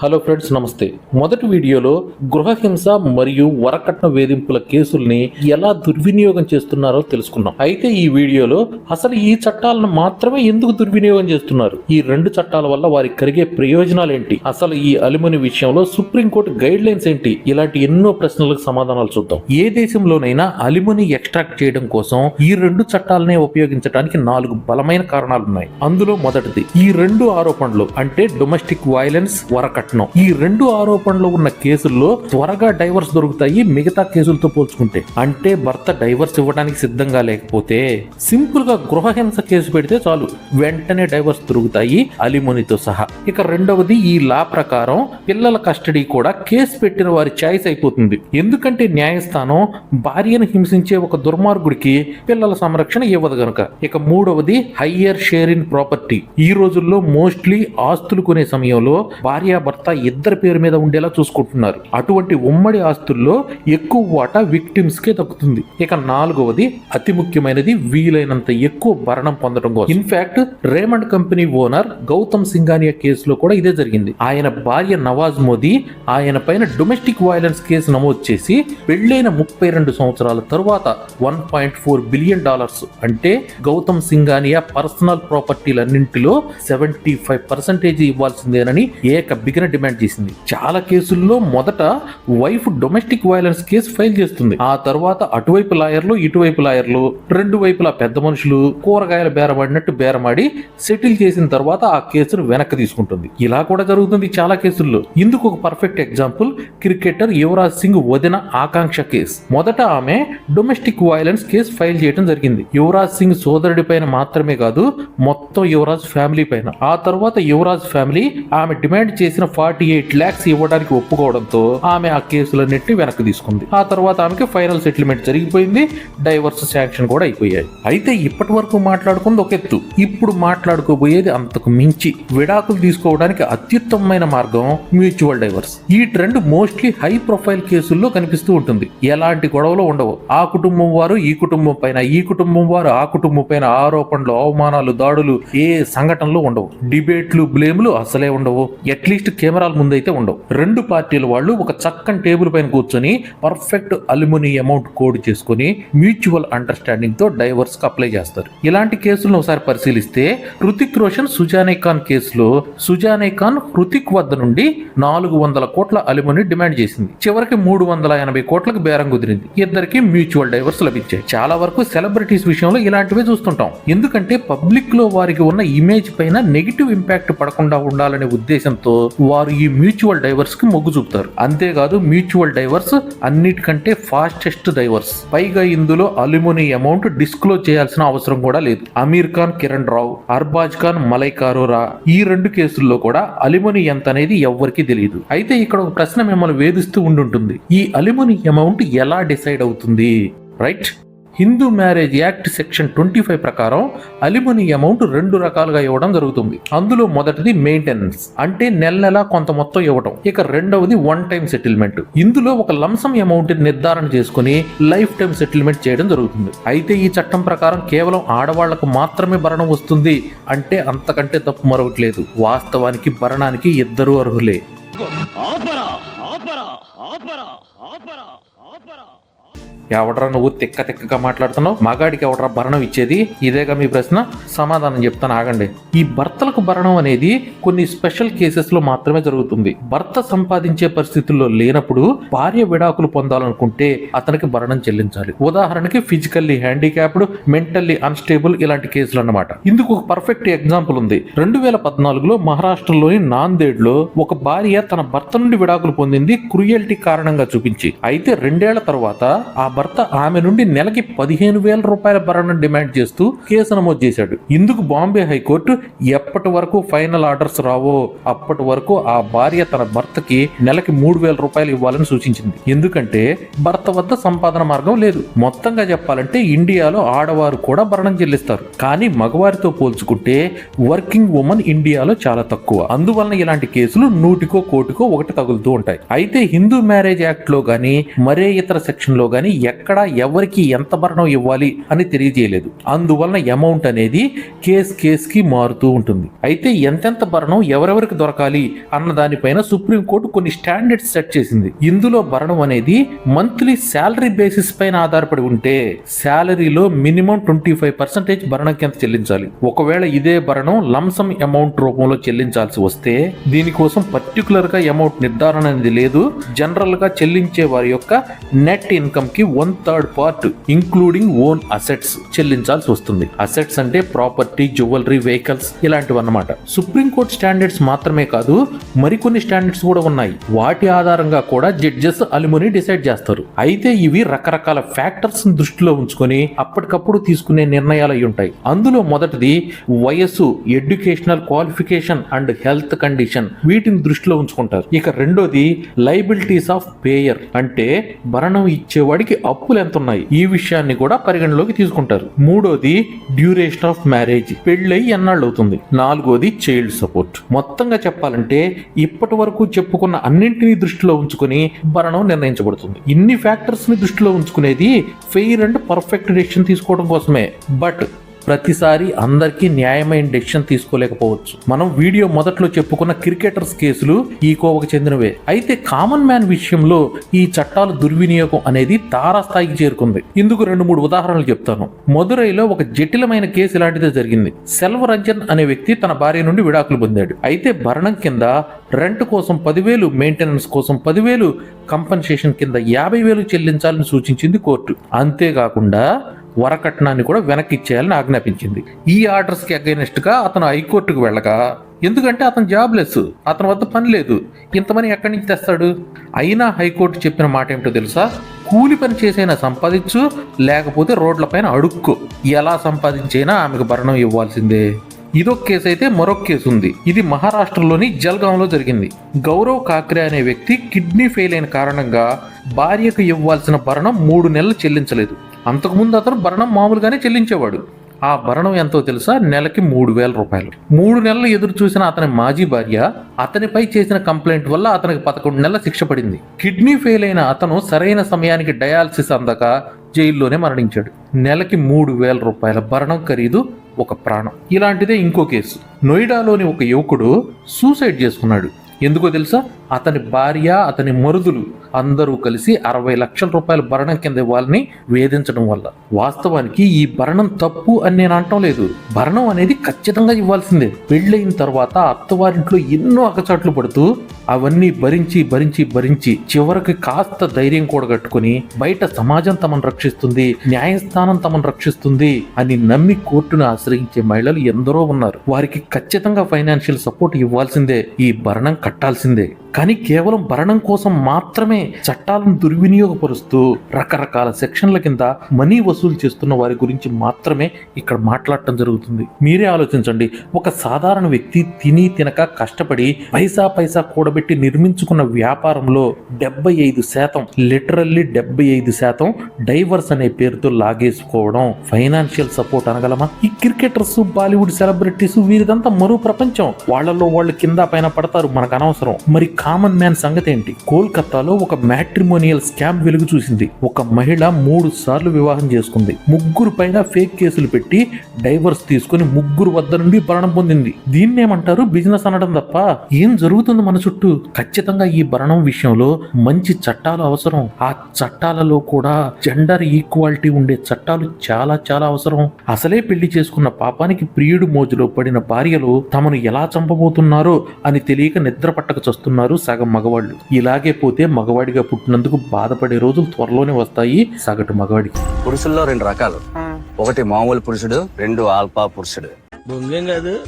Hello friends నమస్తే. మొదటి వీడియోలో గృహహింస మరియు వరకట్న వేధింపుల కేసుల్ని ఎలా దుర్వినియోగం చేస్తున్నారో తెలుసుకున్నాం అయితే ఈ వీడియోలో అసలు ఈ చట్టాలను మాత్రమే ఎందుకు దుర్వినియోగం చేస్తున్నారు? ఈ రెండు చట్టాల వల్ల వారికి కలిగే ప్రయోజనాలు ఏంటి? అసలు ఈ అలిముని విషయంలో సుప్రీంకోర్టు గైడ్ లైన్స్ ఏంటి? ఇలాంటి ఎన్నో ప్రశ్నలకు సమాధానాలు చూద్దాం. ఏ దేశంలోనైనా అలిముని ఎక్స్ట్రాక్ట్ చేయడం కోసం ఈ రెండు చట్టాలనే ఉపయోగించడానికి నాలుగు బలమైన కారణాలు ఉన్నాయి అందులో మొదటిది ఈ రెండు ఆరోపణలు అంటే డొమెస్టిక్ వైలెన్స్ వరకట్నం ఈ రెండు ఆరోపణలు ఉన్న కేసుల్లో త్వరగా డైవర్స్ దొరుకుతాయి మిగతా కేసులతో పోల్చుకుంటే. అంటే భర్త డైవర్స్ ఇవ్వడానికి సిద్ధంగా లేకపోతే సింపుల్గా గృహహింస కేసు పెడితే చాలు. వెంటనే డైవర్స్ దొరుకుతాయి అలిమునితో సహా. ఇక రెండవది ఈ లా ప్రకారం పిల్లల కస్టడీ కూడా కేసు పెట్టిన వారి ఛాయిస్ అయిపోతుంది. ఎందుకంటే న్యాయస్థానం భార్యను హింసించే ఒక దుర్మార్గుడికి పిల్లల సంరక్షణ ఇవ్వదు గనుక. ఇక మూడవది హయ్యర్ షేర్ ఇన్ ప్రాపర్టీ. ఈ రోజుల్లో మోస్ట్లీ ఆస్తులు కొనే సమయంలో భార్యాభర్త ఇద్దరి పేరు మీద ఉండేలా చూసుకుంటున్నారు. అటువంటి ఉమ్మడి ఆస్తుల్లో ఎక్కువ వాటా విక్టిమ్స్ కే దక్కుతుంది. ఇక నాలుగవది అతి ముఖ్యమైనది వీలైనంత ఎక్కువ భరణం పొందడం కోసం. In fact Raymond company owner Gautam Singhania కేసులో కూడా ఇదే జరిగింది. ఆయన భార్య నవాజ్ మోదీ ఆయన పైన డొమెస్టిక్ వైలెన్స్ కేసు నమోదు చేసి పెళ్ళైన ముప్పై రెండు సంవత్సరాల తరువాత one point four billion dollars అంటే గౌతమ్ సింగానియా పర్సనల్ ప్రాపర్టీలన్నింటిలో సెవెంటీ ఫైవ్ పర్సెంటేజ్ ఇవ్వాల్సిందేనని ఏక బిగిన డిమాండ్ చేసింది. చాలా కేసుల్లో మొదట wife domestic violence case file చేస్తుంది. ఆ తర్వాత అటువైపు లాయర్లు ఇటువైపు లాయర్లు రెండు వైపులా పెద్ద మనుషులు కూరగాయలు బేరబడినట్టు బేరమాడి సెటిల్ చేసిన తర్వాత ఆ కేసును వెనక్కి తీసుకుంటుంది. ఇలా కూడా జరుగుతుంది చాలా కేసుల్లో. ఇందుకు ఒక perfect example cricketer Yuvraj Singh వదిన ఆకాంక్ష కేసు. మొదట ఆమె డొమెస్టిక్ వైలెన్స్ కేసు ఫైల్ చేయడం జరిగింది. యువరాజ్ సింగ్ సోదరుడి పైన మాత్రమే కాదు మొత్తం యువరాజ్ ఫ్యామిలీ పైన. ఆ తర్వాత యువరాజ్ ఫ్యామిలీ ఆమె డిమాండ్ చేసిన ఫార్టీ ఎయిట్ ల్యాక్స్ ఇవ్వడానికి ఒప్పుకోవడంతో ఆమె ఆ కేసులన్నింటినీ వెనక్కి తీసుకుంది. ఆ తర్వాత ఆమెకి ఫైనల్ సెటిల్మెంట్ జరిగిపోయింది డైవర్స్ శాంక్షన్ కూడా అయిపోయాయి. అయితే ఇప్పటి వరకు మాట్లాడుకుంది ఒక ఎత్తు. ఇప్పుడు మాట్లాడుకోబోయేది అంతకు మించి విడాకులు తీసుకోవడానికి అత్యుత్తమమైన మార్గం మ్యూచువల్ డైవర్స్. ఈ ట్రెండ్ మోస్ట్లీ హై ప్రొఫైల్ కేసుల్లో కనిపిస్తూ ఉంటుంది. ఎలాంటి గొడవలు ఉండవు. ఆ కుటుంబం వారు ఈ కుటుంబం పైన ఈ కుటుంబం వారు ఆ కుటుంబం పైన ఆరోపణలు అవమానాలు దాడులు ఏ సంఘటనలు ఉండవు. డిబేట్లు బ్లేములు అసలే ఉండవు. అట్లీస్ట్ కెమెరాల ముందైతే ఉండవు. రెండు పార్టీల వాళ్ళు ఒక చక్కని టేబుల్ పైన కూర్చొని పర్ఫెక్ట్ అల్యూమిని అమౌంట్ కోడ్ చేసుకుని మ్యూచువల్ అండర్స్టాండింగ్తో డైవర్స్కు అప్లై చేస్తారు. ఇలాంటి కేసులను ఒకసారి పరిశీలిస్తే హృతిక్ రోషన్ సుజానే ఖాన్ కేసులో సుజానే ఖాన్ హృతిక్ వద్ద నుండి నాలుగు వందల కోట్ల అల్యూమిని డిమాండ్ చేసింది. చివరికి మూడు వందల ఎనభై కోట్లకు బేరం కుదిరింది. ఇద్దరికి మ్యూచువల్ డైవర్స్ లభించాయి. చాలా వరకు సెలబ్రిటీస్ విషయంలో ఇలాంటివే చూస్తుంటాం. ఎందుకంటే పబ్లిక్లో వారికి ఉన్న ఇమేజ్ పైన నెగిటివ్ ఇంపాక్ట్ పడకుండా ఉండాలనే ఉద్దేశంతో వారు ఈ మ్యూచువల్ డైవర్స్కి మొగ్గు చూపుతారు. అంతేకాదు మ్యూచువల్ డైవర్స్ అన్నిటికంటే ఫాస్టెస్ట్ డైవర్స్. పైగా ఇందులో అల్యూమిని అమౌంట్ డిస్క్లోజ్ చేయాల్సిన అవసరం కూడా లేదు. అమీర్ ఖాన్ కిరణ్ రావు అర్బాజ్ ఖాన్ మలై కారోరా ఈ రెండు కేసుల్లో కూడా అల్యూమిని ఎంత అనేది ఎవ్వరికీ తెలియదు. అయితే ఇక్కడ ఒక ప్రశ్న మిమ్మల్ని వేధిస్తూ ఉండుంటుంది. ఈ అల్యూమిని అమౌంట్ ఎలా డిసైడ్ అవుతుంది? Right? Hindu marriage act section twenty five ప్రకారం అలిమని అమౌంట్ రెండు రకాలుగా ఇవ్వడం జరుగుతుంది. అందులో మొదటిది మెయింటెనెన్స్ అంటే నెల నెల కొంత మొత్తం ఇవ్వడం ఇక రెండవది వన్ టైం సెటిల్మెంట్ ఇందులో ఒక లంసం అమౌంట్ నిర్ధారణ చేసుకుని లైఫ్ టైం సెటిల్మెంట్ చేయడం జరుగుతుంది. అయితే ఈ చట్టం ప్రకారం కేవలం ఆడవాళ్ళకు మాత్రమే భరణం వస్తుంది అంటే అంతకంటే తప్పు మరొకట్లేదు వాస్తవానికి భరణానికి ఇద్దరు అర్హులే. ఆపరా ఆపరా ఆపరా ఆపరా. ఎవడరా నువ్వు తిక్క తిక్కగా మాట్లాడుతున్నావు? మగాడికి ఎవడరా భరణం ఇచ్చేది? ఇదేగా మీ ప్రశ్న? సమాధానం చెప్తాను ఆగండి. ఈ భర్తలకు భరణం అనేది కొన్ని స్పెషల్ కేసెస్లో మాత్రమే జరుగుతుంది. భర్త సంపాదించే పరిస్థితుల్లో లేనప్పుడు భార్య విడాకులు పొందాలనుకుంటే అతనికి భరణం చెల్లించాలి. ఉదాహరణకి ఫిజికల్లీ హ్యాండిక్యాప్డ్ మెంటల్లీ అన్స్టేబుల్ ఇలాంటి కేసులు అన్నమాట ఇందుకు ఒక పర్ఫెక్ట్ ఎగ్జాంపుల్ ఉంది. రెండు వేల పద్నాలుగులో మహారాష్ట్రలోని నాందేడ్లో ఒక భార్య తన భర్త నుండి విడాకులు పొందింది క్రుయల్టీ కారణంగా చూపించి. అయితే రెండేళ్ళ తర్వాత ఆ భర్త ఆమె నుండి నెలకి పదిహేను వేల రూపాయల భరణం డిమాండ్ చేస్తూ కేసు నమోదు చేశాడు. ఇందుకు బాంబే హైకోర్టు ఎప్పటి వరకు ఫైనల్ ఆర్డర్స్ రావో అప్పటి వరకు ఆ భార్య తన భర్తకి నెలకి మూడు వేల రూపాయలు ఇవ్వాలని సూచించింది. ఎందుకంటే భర్త వద్ద సంపాదన మార్గం లేదు. మొత్తంగా చెప్పాలంటే ఇండియాలో ఆడవారు కూడా భరణం చెల్లిస్తారు. కానీ మగవారితో పోల్చుకుంటే వర్కింగ్ ఉమెన్ ఇండియాలో చాలా తక్కువ. అందువలన ఇలాంటి కేసులు నూటికో కోటికో ఒకటి తగులుతూ ఉంటాయి. అయితే హిందూ మ్యారేజ్ యాక్ట్లో గానీ మరే ఇతర సెక్షన్లో గానీ ఎక్కడ ఎవరికి ఎంత భరణం ఇవ్వాలి అని తెలియజేయలేదు. అందువలన అమౌంట్ అనేది కేస్ కేస్కి మారుతూ ఉంటుంది. అయితే ఎంతెంత భరణం ఎవరెవరికి దొరకాలి అన్న దానిపైన సుప్రీంకోర్టు కొన్ని స్టాండర్డ్స్ సెట్ చేసింది. ఇందులో భరణం అనేది మంత్లీ శాలరీ బేసిస్ పైన ఆధారపడి ఉంటే శాలరీలో మినిమం ట్వంటీ ఫైవ్ పర్సెంటేజ్ భరణం కింద చెల్లించాలి? ఒకవేళ ఇదే భరణం లంసం అమౌంట్ రూపంలో చెల్లించాల్సి వస్తే దీనికోసం పర్టికులర్గా అమౌంట్ నిర్ధారణ అనేది లేదు. జనరల్గా చెల్లించే వారి యొక్క net ఇన్కమ్కి one third part including own assets చెల్లించాల్సి వస్తుంది. అసెట్స్ అంటే ప్రాపర్టీ జ్యువెలరీ వెహికల్స్ ఇలాంటివి అన్నమాట. సుప్రీంకోర్టు స్టాండర్డ్స్ మాత్రమే కాదు మరికొన్ని స్టాండర్డ్స్ కూడా ఉన్నాయి. వాటి ఆధారంగా కూడా జడ్జెస్ అలుముని డిసైడ్ చేస్తారు. అయితే ఇవి రకరకాల ఫ్యాక్టర్స్ దృష్టిలో ఉంచుకొని అప్పటికప్పుడు తీసుకునే నిర్ణయాలు అయి ఉంటాయి. అందులో మొదటిది వయస్సు educational qualification and health condition వీటిని దృష్టిలో ఉంచుకుంటారు. ఇక రెండోది లైబిలిటీస్ ఆఫ్ పేయర్ అంటే భరణం ఇచ్చేవాడికి అప్పులు ఎంత ఉన్నాయి ఈ విషయాన్ని కూడా పరిగణలోకి తీసుకుంటారు. మూడోది డ్యూరేషన్ ఆఫ్ మ్యారేజ్ పెళ్ళై ఎన్నాళ్ళు అవుతుంది నాలుగోది చైల్డ్ సపోర్ట్ మొత్తంగా చెప్పాలంటే ఇప్పటి వరకు చెప్పుకున్న అన్నింటినీ దృష్టిలో ఉంచుకుని భరణం నిర్ణయించబడుతుంది. ఇన్ని ఫ్యాక్టర్స్ని దృష్టిలో ఉంచుకునేది ఫెయిర్ అండ్ పర్ఫెక్ట్ డెసిషన్ తీసుకోవడం కోసమే. బట్ ప్రతిసారి అందరికీ న్యాయమైన డెసిషన్ తీసుకోలేకపోవచ్చు. మనం వీడియో మొదట్లో చెప్పుకున్న క్రికెటర్స్ కేసులు ఈ కోవకు చెందినవే. అయితే కామన్ మ్యాన్ విషయంలో ఈ చట్టాల దుర్వినియోగం అనేది తారాస్థాయికి చేరుకుంది. ఇందుకు రెండు మూడు ఉదాహరణలు చెప్తాను. మదురైలో ఒక జటిలమైన కేసు ఇలాంటిదే జరిగింది. సెల్వరంజన్ అనే వ్యక్తి తన భార్య నుండి విడాకులు పొందాడు. అయితే భరణం కింద రెంట్ కోసం పదివేలు మెయింటెనెన్స్ కోసం పదివేలు కంపెన్సేషన్ కింద యాభై వేలు చెల్లించాలని సూచించింది కోర్టు. అంతేకాకుండా వరకట్నాన్ని కూడా వెనక్కి ఇచ్చేయాలని ఆజ్ఞాపించింది. ఈ ఆర్డర్స్కి గా అతను హైకోర్టుకు వెళ్ళగా ఎందుకంటే అతను జాబ్లెస్ అతని వద్ద పని లేదు. ఇంతమని ఎక్కడి నుంచి తెస్తాడు? అయినా హైకోర్టు చెప్పిన మాట ఏమిటో తెలుసా? కూలి పని చేసైనా సంపాదించు లేకపోతే రోడ్లపైన అడుక్కు. ఎలా సంపాదించైనా ఆమెకు భరణం ఇవ్వాల్సిందే. ఇదొక కేసు అయితే మరొక కేసు ఉంది. ఇది మహారాష్ట్రలోని జల్గాంలో జరిగింది. గౌరవ్ కాక్రే అనే వ్యక్తి కిడ్నీ ఫెయిల్ అయిన కారణంగా భార్యకు ఇవ్వాల్సిన భరణం మూడు నెలలు చెల్లించలేదు. అంతకుముందు అతను భరణం మామూలుగానే చెల్లించేవాడు. ఆ భరణం ఎంతో తెలుసా? నెలకి మూడు వేల రూపాయలు. మూడు నెలలు ఎదురు చూసిన అతని మాజీ భార్య అతనిపై చేసిన కంప్లైంట్ వల్ల అతనికి పదకొండు నెలల శిక్ష పడింది. కిడ్నీ ఫెయిల్ అయిన అతను సరైన సమయానికి డయాలసిస్ అందక జైల్లోనే మరణించాడు. నెలకి మూడు వేల రూపాయల భరణం ఖరీదు ఒక ప్రాణం. ఇలాంటిదే ఇంకో కేసు. నోయిడాలోని ఒక యువకుడు సూసైడ్ చేసుకున్నాడు. ఎందుకో తెలుసా? అతని భార్య అతని మరుదులు అందరూ కలిసి అరవై లక్షల రూపాయల భరణం కింద ఇవ్వాలని వేధించడం వల్ల. వాస్తవానికి ఈ భరణం తప్పు అని నేను అనటం లేదు. భరణం అనేది ఖచ్చితంగా ఇవ్వాల్సిందే. పెళ్ళయిన తర్వాత అత్తవారింట్లో ఎన్నో అకచాట్లు పడుతూ అవన్నీ భరించి భరించి భరించి చివరికి కాస్త ధైర్యం కూడగట్టుకుని బయట సమాజం తమను రక్షిస్తుంది న్యాయస్థానం తమను రక్షిస్తుంది అని నమ్మి కోర్టును ఆశ్రయించే మహిళలు ఎందరో ఉన్నారు. వారికి ఖచ్చితంగా ఫైనాన్షియల్ సపోర్ట్ ఇవ్వాల్సిందే. ఈ భరణం కట్టాల్సిందే. కానీ కేవలం భరణం కోసం మాత్రమే చట్టాలను దుర్వినియోగపరుస్తూ రకరకాల సెక్షన్ల కింద మనీ వసూలు చేస్తున్న వారి గురించి మాత్రమే ఇక్కడ మాట్లాడటం జరుగుతుంది. మీరే ఆలోచించండి. ఒక సాధారణ వ్యక్తి తిని తినక కష్టపడి పైసా పైసా కూడబెట్టి నిర్మించుకున్న వ్యాపారంలో డెబ్బై ఐదు శాతం లిటరల్లీ డెబ్బై ఐదు శాతం డైవర్స్ అనే పేరుతో లాగేసుకోవడం ఫైనాన్షియల్ సపోర్ట్ అనగలమా? ఈ క్రికెటర్స్ బాలీవుడ్ సెలబ్రిటీస్ వీరిదంతా మరో ప్రపంచం. వాళ్ళలో వాళ్ళు కింద పైన పడతారు మనకు అనవసరం. మరి కామన్ మ్యాన్ సంగతి ఏంటి? కోల్కతాలో ఒక మ్యాట్రిమోనియల్ స్కామ్ వెలుగు చూసింది. ఒక మహిళ మూడు సార్లు వివాహం చేసుకుంది. ముగ్గురు పైన ఫేక్ కేసులు పెట్టి డైవర్స్ తీసుకుని ముగ్గురు వద్ద నుండి భరణం పొందింది. దీన్నేమంటారు? బిజినెస్ అనడం తప్ప ఏం జరుగుతుంది మన చుట్టూ? ఖచ్చితంగా ఈ భరణం విషయంలో మంచి చట్టాలు అవసరం. ఆ చట్టాలలో కూడా జెండర్ ఈక్వాలిటీ ఉండే చట్టాలు చాలా చాలా అవసరం. అసలే పెళ్ళి చేసుకున్న పాపానికి ప్రియుడు మోజులో పడిన భార్యలు తమను ఎలా చంపబోతున్నారో అని తెలియక నిద్ర పట్టక చస్తున్నారు సగం మగవాళ్ళు. ఇలాగే పోతే మగవాడిగా పుట్టినందుకు బాధపడే రోజులు త్వరలోనే వస్తాయి సగటు మగవాడికి పురుషుల్లో రెండు రకాలు. ఒకటి మామూలు పురుషుడు రెండు ఆల్ఫా పురుషుడు. బొంగేం కాదు.